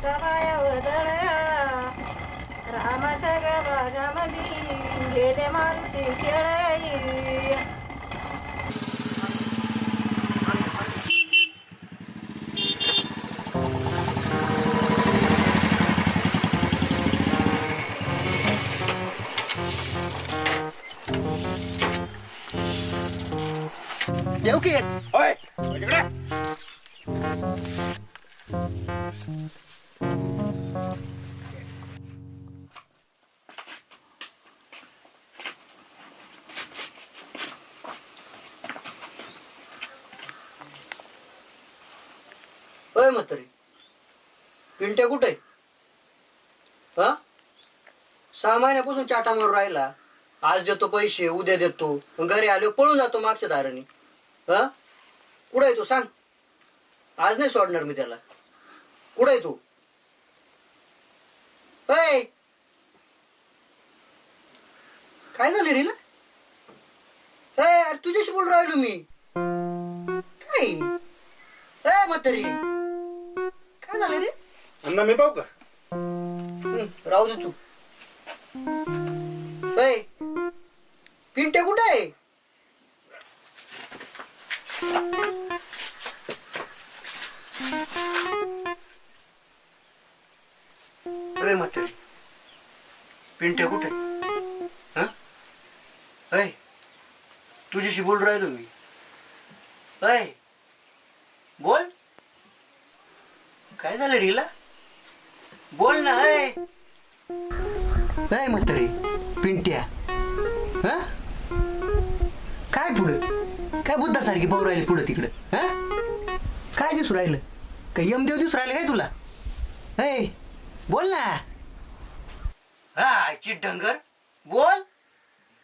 सीताबाया वदळया रामाच्या ग बागामध्ये गेले मारुती खेळई येऊ की एक होय तिकडे होय म्हातारी. पिंट्या कुठे? हा? सहा महिन्यापासून चाटा मारून राहिला. आज देतो पैसे उद्या देतो. घरी आलो पळून जातो मागच्या दाराने. हा? कुठं आहे तू सांग. आज नाही सोडणार मी त्याला. कुठं आहे तू? अय काय झालं रीला अरे तुझ्याशी बोल राहिलो मी. काय? ए म्हातारी. अण्णा मी पाहू का? राहू दे तू. पिंटे पिंट्या कुठे आहे? अरे म्हातारी पिंटे कुठे हा? ऐ तुझ्याशी बोल राहिलो मी. ऐ बोल. काय झालं रीला? बोल ना ऐ नाही म्हातारी पिंट्या. हा? काय पुढं? काय बुद्धासारखी पाहू राहिली पुढं तिकडं? हा? काय दिसू राहिलं? काय यमदेव दिसू राहिले काय तुला? ऐ बोल ना. हा चिडंगर बोल.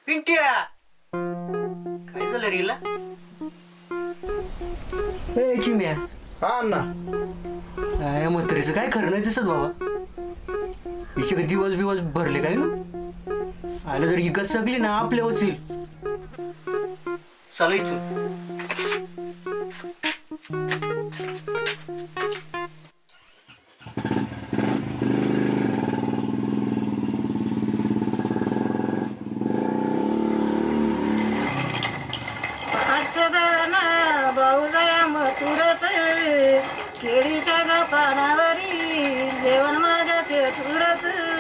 पिंट्या. काय झालं रीला ए चिम्या. हा अण्णा. काय म्हातारीचं काय खरं नाही दिसत बाबा. हिचे काही दिवस बिवस भरले काय? ना आलं जर इकत सगली ना आपल्या होतील. चला इथून. आजचं दळण भाऊजया मथुरच केळीच्या ग पानावरी जेवण 振らず